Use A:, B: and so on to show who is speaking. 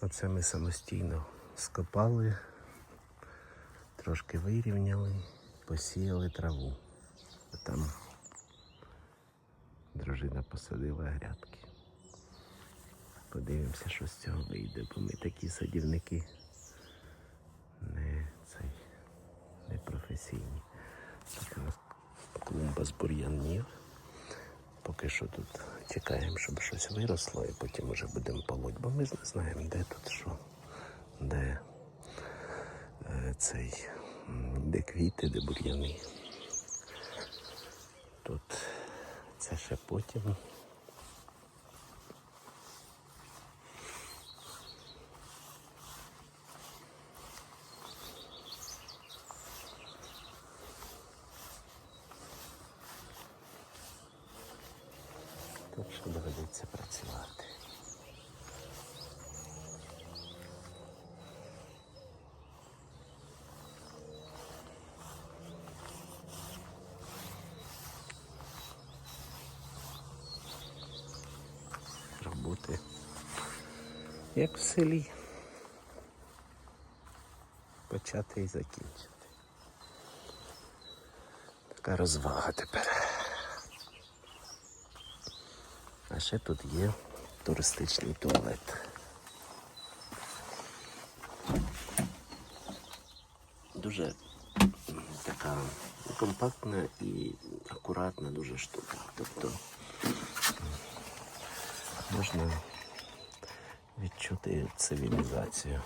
A: Оце ми самостійно скопали, трошки вирівняли, посіяли траву. А там дружина посадила грядки. Подивимося, що з цього вийде, бо ми такі садівники не цей не професійні. Нас клумба з бур'янів. Поки що тут чекаємо, щоб щось виросло, і потім вже будемо полоть, бо ми ж не знаємо, де тут що, де е, цей, де квіти, де бур'яни. Тут це ще потім. Тут ще доведеться працювати. Роботи як в селі. Почати і закінчити. Така розвага тепер. А ще тут є туристичний туалет. Дуже така компактна і акуратна дуже штука. Тобто можна відчути цивілізацію.